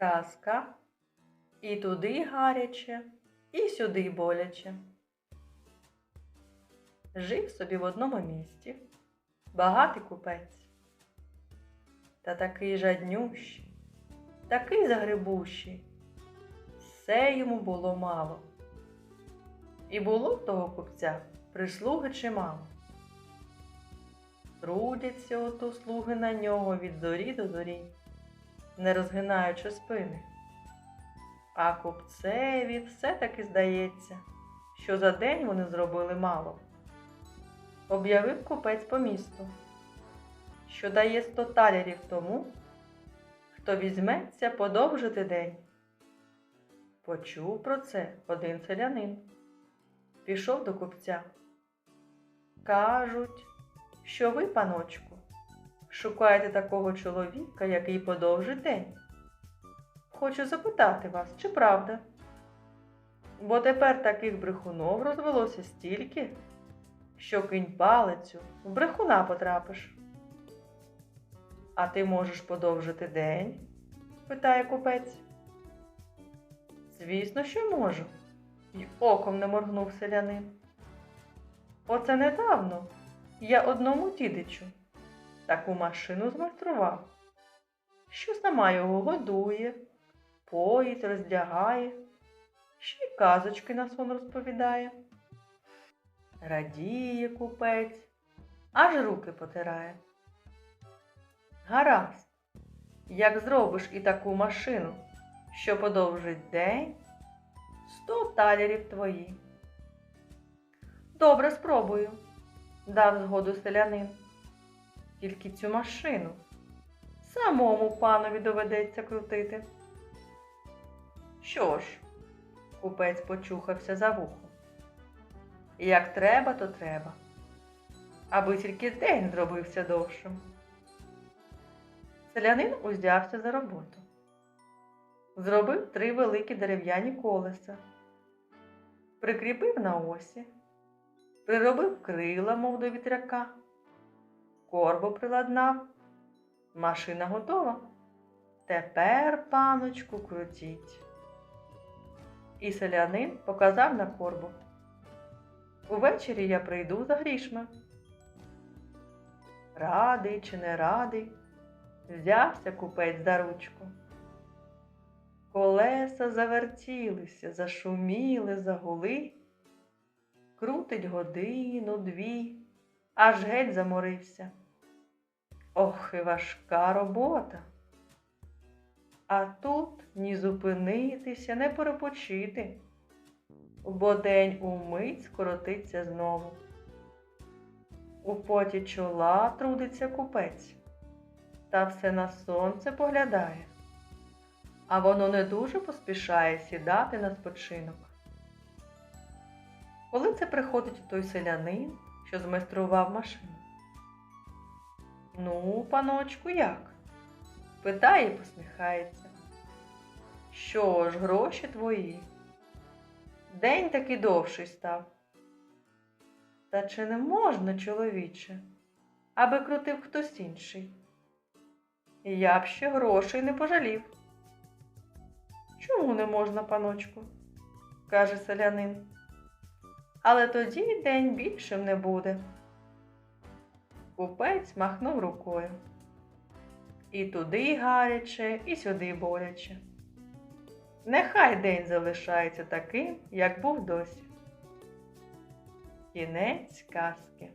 Казка. І туди гаряче, і сюди боляче. Жив собі в одному місті багатий купець. Та такий жаднющий, такий загребущий. Все йому було мало. І було того купця прислуги чимало. Трудяться ото слуги на нього від зорі до зорі, не розгинаючи спини. А купцеві все-таки здається, що за день вони зробили мало. Об'явив купець по місту, що дає сто талерів тому, хто візьметься подовжити день. Почув про це один селянин. Пішов до купця. Кажуть, що ви, паночку, шукаєте такого чоловіка, який подовжить день. Хочу запитати вас, чи правда? Бо тепер таких брехунов розвелося стільки, що кинь палицю, в брехуна потрапиш. А ти можеш подовжити день? питає купець. Звісно, що можу, й оком не моргнув селянин. Оце недавно я одному дідичу таку машину змайстрував, що сама його годує, поїть, роздягає, ще й казочки на сон розповідає. Радіє купець, аж руки потирає. Гаразд, як зробиш і таку машину, що подовжить день, сто талерів твої. Добре спробую, дав згоду селянин. Тільки цю машину самому панові доведеться крутити. Що ж, купець почухався за вухо. Як треба, то треба, аби тільки день зробився довшим. Селянин узявся за роботу. Зробив три великі дерев'яні колеса, прикріпив на осі, приробив крила, мов до вітряка, корбу приладнав. Машина готова. Тепер, паночку, крутіть. І селянин показав на корбу. Увечері я прийду за грішми. Радий чи не радий, взявся купець за ручку. Колеса завертілися, зашуміли, загули. Крутить годину, дві, аж геть заморився. Ох, і важка робота. А тут ні зупинитися, не перепочити, бо день умить скоротиться знову. У поті чола трудиться купець, та все на сонце поглядає, а воно не дуже поспішає сідати на спочинок. Коли це приходить той селянин, що змайстрував машину? Ну, паночку, як? Питає і посміхається. Що ж, гроші твої? День таки довший став. Та чи не можна, чоловіче, аби крутив хтось інший? Я б ще грошей не пожалів. Чому не можна, паночку? каже селянин. Але тоді день більшим не буде. Купець махнув рукою. І туди гаряче, і сюди боляче. Нехай день залишається таким, як був досі. Кінець казки.